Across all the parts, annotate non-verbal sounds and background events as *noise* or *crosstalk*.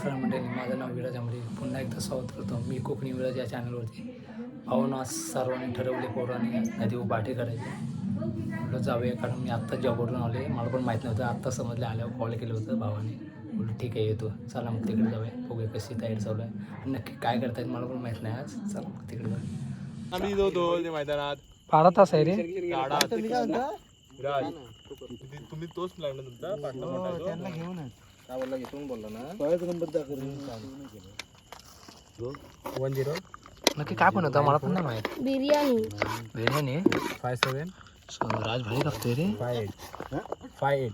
खरं म्हणजे माझं नाव विराज आंबरे पुन्हा एकदा स्वागत करतो. मी कोकणी विराज या चॅनलवरती. भाऊन आज सर्वांनी ठरवले पोरांनी नदीवर पाठी करायची. म्हटलं जाऊया कारण मी आत्ता जॉबवरून आले मला पण माहीत नव्हतं. आत्ता समजलं आल्यावर कॉल केलं होतं भावाने. बोललो ठीक आहे येतो. चला मग तिकडे जाऊया. बघूया कशी तयारी चालू आहे. आणि नक्की काय करतायत मला पण माहीत नाही आज. चला मग तिकडे जाऊया. आम्ही ते मैदानात. बारा तास आहे रे. गाडा विराज, तुम्ही- तुम्ही तोच प्लॅन तुमचा? पाटणा म्हणायचो वन झिरो. नक्की काय पण होतं मला पण नाही माहीत. बिर्याणी. बिर्याणी? फाय सेवन राज भारी लागतोय रे. फाय एट फाय एट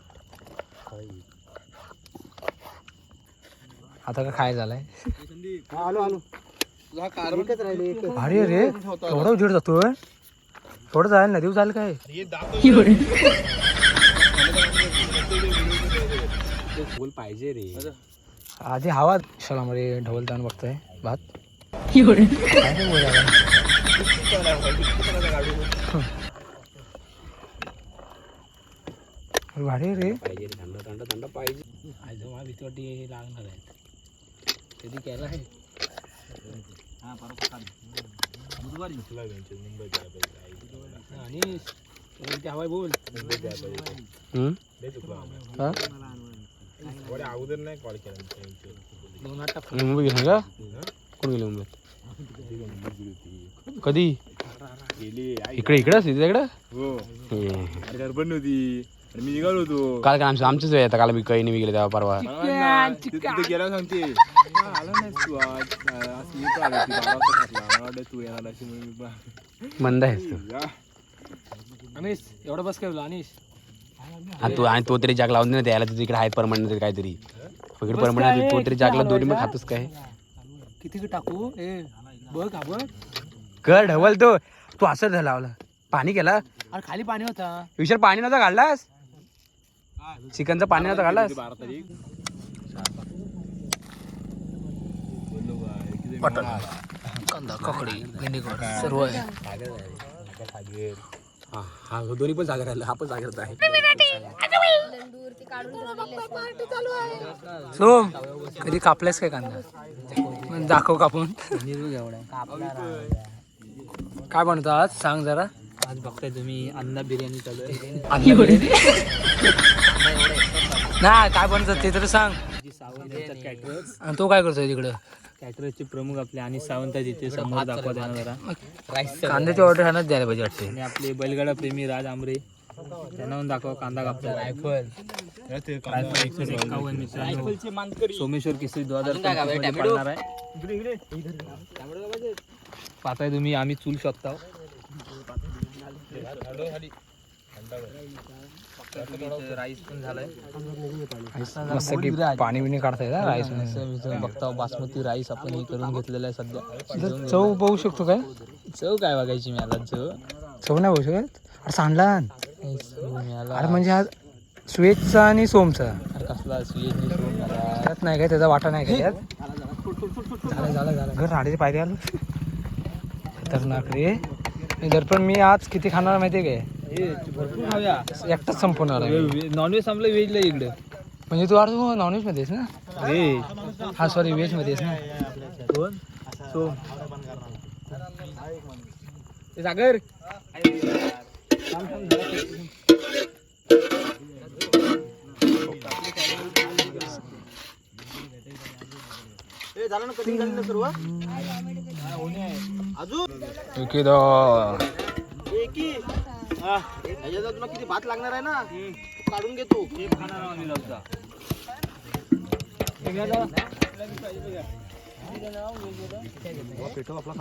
आता का काय झालंय? आलो आलो. भारी आहे रे. एवढा उजेड जातोय. एवढं जायला नदीवर जायला काय? बोल पाहिजे रे. आधी हवा शालामध्ये ढोल ताण बघतोय भात. काय रे. पाहिजे थंड थंड थंड पाहिजे. आज मला भीती वाटते लागणार आहेत कधी केला आहे. आणि ते हवाय बोल. हा? अगोदर नाही कॉल केला दोन आठ टाक मुंबई गेला का कोण गेले मुंबईत कधी इकडे इकडे असते तिकडे हो अरे गडबड नव्हती आणि मी निघालो होतो काल काय आमचं आमचीच वेळ आता काल मी काही नाही गेले तेव्हा परवा ति- तिथे गेला सांगते "हा, आला नाही तू आज येणार अशी मंद आहेस तू. अनिश एवढं बस काय अनिश आणि तू आणि तो तरी जाग लावून दे ना त्याला तुझ्या इकडे आहेत परमनंट काहीतरी. इकडे परमनंट तो तरी जागला दोन्ही मग खातोस काय? किती टाकू? ए बघ बघ. कर ढवल तो. तू असं झाला लावला. पाणी केला? अरे खाली पाणी होता. विशाल पाणी नव्हता काढलास? चिकनचं पाणी नव्हता काढलास? तारीख कांदा काकडी भेंडी सर्व आहे. हा हा दोन्ही पण जागा राहिला. हा पण जागेत आहे. सोम कधी कापलायस काय कांदा? दाखव कापून. काय बनवतो आज? सांग जरा. आज बघताय तुम्ही अन्ना बिर्याणी चालू आहे. बिर्याणी? नाही काय बनवतात ते तर सांग. आणि तो काय करतोय तिकडं? कॅटरर्सचे प्रमुख आपले आणि सावंत तिथे समोर दाखवा त्यांना जरा. कांद्याची ऑर्डर ह्यानंच द्यायला पाहिजे वाटते. आणि आपले बैलगाडा प्रेमी राज आमरे त्यांना पण दाखवा कांदा कापतात रायफल. एकशे एक्कावन्न मित्रांनो. सोमेश्वर केसरी दोन हजार पडणार आहे. पाहताय तुम्ही आम्ही चूल शकता राईस पण झालाय. मस्त की पाणी बिणी काढताय ना राईस बघता बासमती राईस आपण हे करून घेतलेला आहे सध्या. चव बघू शकतो काय? चव काय बघायची मला चव? चव नाही बघू शकत? अरे सांडला अरे म्हणजे हा स्वेजचा आणि सोमचा. कसला त्यात नाही काय? त्याचा वाटा नाही काय त्यात? झालं झालं झालं. घर राहण्याचे पायरे आलो. खतरनाक रे. दर्पण मी आज किती खाणार माहिती आहे काय? एकटाच संपवणार आहे. नॉनव्हेज संपलं व्हेजला इकडे. म्हणजे तू अर्थ नॉनव्हेजमध्ये आहेस ना? व्हेज हा सॉरी व्हेजमध्ये आहेस ना? कोण? सो. सागर. किती भात लागणार आहे ना? काढून घेतो.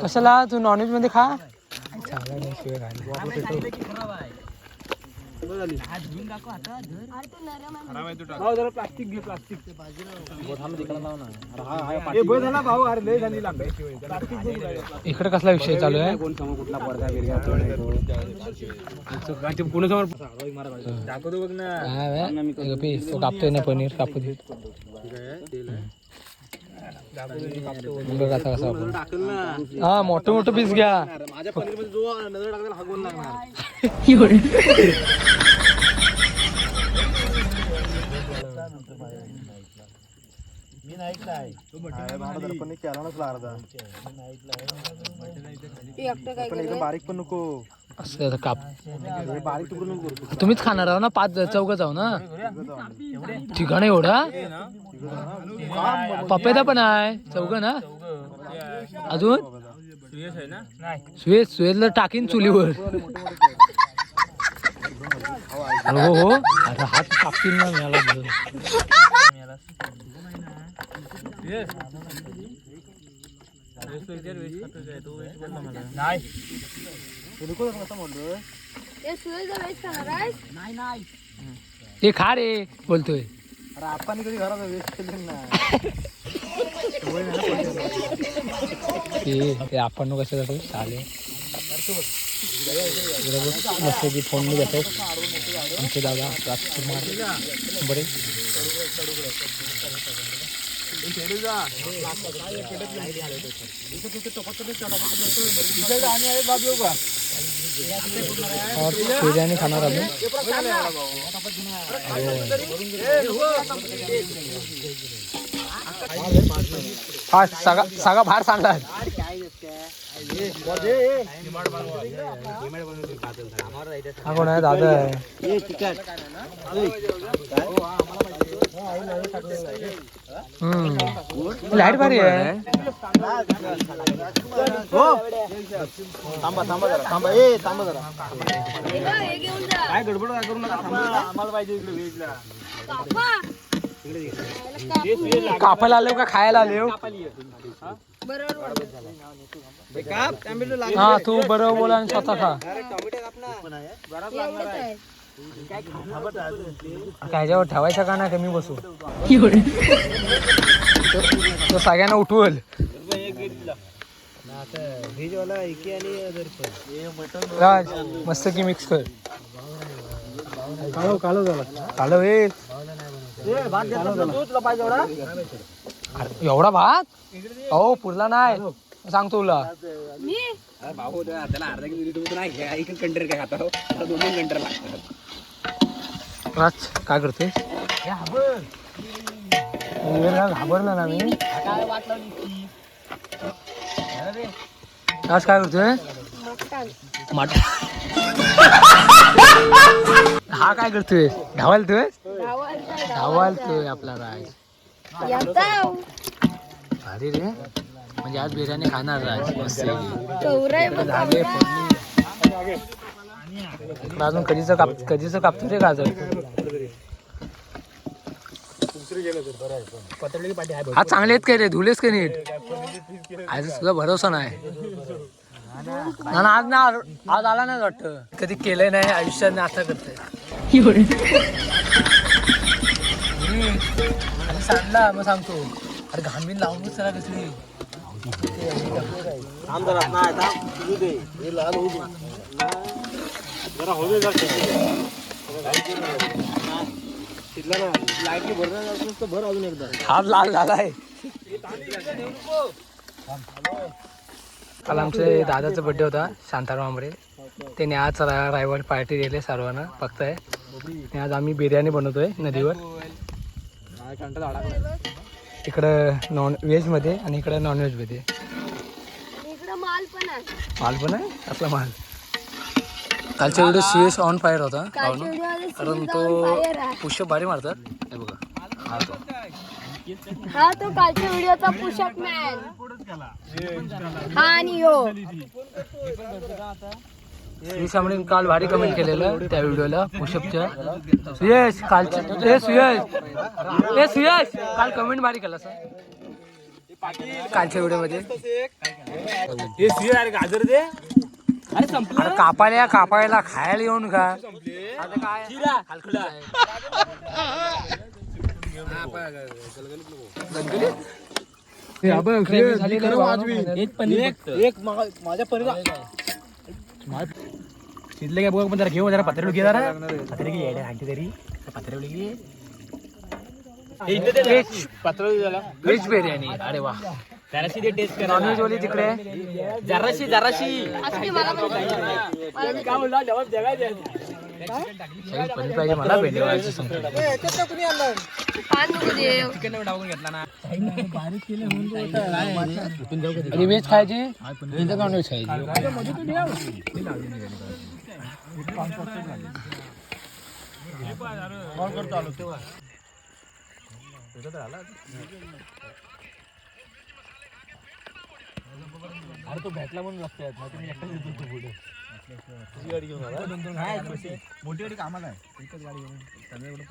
कशाला? तू नॉनव्हेजमध्ये खा. चांगला नाही शिवाय खायला अरे ते नरम आहे. जरा प्लास्टिक घे प्लास्टिक इकडे कसला विषय चालू आहे? हा? हे. तो कापतोय ना पनीर कापू दे. हा मोठं मोठं पीस घ्या. माझ्या पनीरमध्ये जो नजर टाकला हगवून लागणार. *laughs* ती एकटं काय करत बारीक पण नको. असं आता काप. बारीक तुकडून नको करू. तुम्हीच खाणार आहो ना पाच चौघ जाऊ ना? ठिकाण एवढा? पपेदा पण आहे. चौघ ना? अजून? सुयश आहे सुयश सुयशला टाकीन चुलीवर. अरे हो हो. अरे हात कापतील ना मला सुयश तो खा रे बोलतोय. अरे आपण कधी घरात वेस्ट केलं ना ते ते आपण कसं जातो? चालेल. मस्त की फोन मी जातो. आमचे दादा राजकुमार. बरे. और बिर्याणी खाणार आम्ही हा सगळा सगळा बाहेर सांडला हा कोण आहे दादा आहे लाइट भारी आहे थांबा थांबा जरा थांबा ए थांबा जरा हे हे काय गडबड काय करू नका थांबा आम्हाला पाहिजे इकडे कापायला आलो का खायला आलो बरोबर हा तू बरोबर बोला आणि स्वतः खा ह्याच्यावर ठेवायचा का नाही कमी बसू? तो सगळ्यांना उठवल. राज मस्त की मिक्स कर. कालो कालो झाला कालो ए. अरे, एवढा भात? अहो पुरला नाही. सांगतो तुला. मी? भाऊ त्याला अर्धा किलो नाही कंटेनर काय खाता दोन दोन कंटेनर लागतात. राज काय करते घाबरला ना मी. राज काय करतोय? मट हा काय करतोय? धावालतोय धावायचं, धावालतोय आपला राज. भारी रे. म्हणजे आज बिर्याणी खाणार राज. मस्त झाले इकडं अजून कधीच काप कधीच कापतो रे गाजर? हा चांगले आहेत काय रे? धुलेस का नीट? आज तुझा भरोसा नाही. ना ना, आज ना आज आला नाही वाटतं. कधी केलंय नाही आयुष्यात नाही आता करतोय. सांडला मग सांगतो. अरे घामीन लावूनच त्याला कसली थांब जरा नाही थांब तुझू दे. हे लाल होऊ जरा होऊ दे जरा शिजला ना. लाईटली भरणार असलं तर भर अजून एकदा. हात लाल झालाय काल आमचे दादाचा बर्थडे होता शांताराम आंबरे. त्याने आज रायवल पार्टी दिली सर्वांना फक्त आहे. आणि आज आम्ही बिर्याणी बनवतोय नदीवर. इकडं नॉन व्हेजमध्ये आणि इकडं नॉन व्हेजमध्ये इकडं माल पण आहे. माल पण आहे? असला माल. कालच्या व्हिडिओ सीएस ऑन फायर होता. पाहुणं. व्हिडिओमध्ये कारण तो. पुष्प भारी मारतात. हे बघा. हा तो. हा तो कालच्या व्हिडिओचा पुषप मॅन हा आणि यो. श्री शामळीने काल भारी कमेंट केलेलं त्या व्हिडिओला पुषपच्या सुयश कालच्या ए सुयश ए सुयश काल कमेंट भारी केला सर. कालच्या व्हिडिओमध्ये गाजर दे. अरे कापायला कापायला. खायला येऊन का आता काय? एक माझ्या शिजले काय बघ पण जरा घेऊ जरा पत्रे घे जरा. पत्रे घे येड्या आणते तरी. पत्रे घे. व्हेज पातळ झाला व्हेज बिर्याणी. अरे वा. जराशी दे टेस्ट कर नॉनव्हेज वाली तिकडे? जराशी जराशी. ते पण काय बोलला? जबाब जगायचे पनीर पाहिजे मला भेंडी देव आणि व्हेज खायची? इथं नॉन व्हेज खायची. अरे तो भेटला म्हणून लागतोय तुम्ही एकटाच पुढे. मोठी गाडी कामाला आहे. एकच गाडी घेऊन.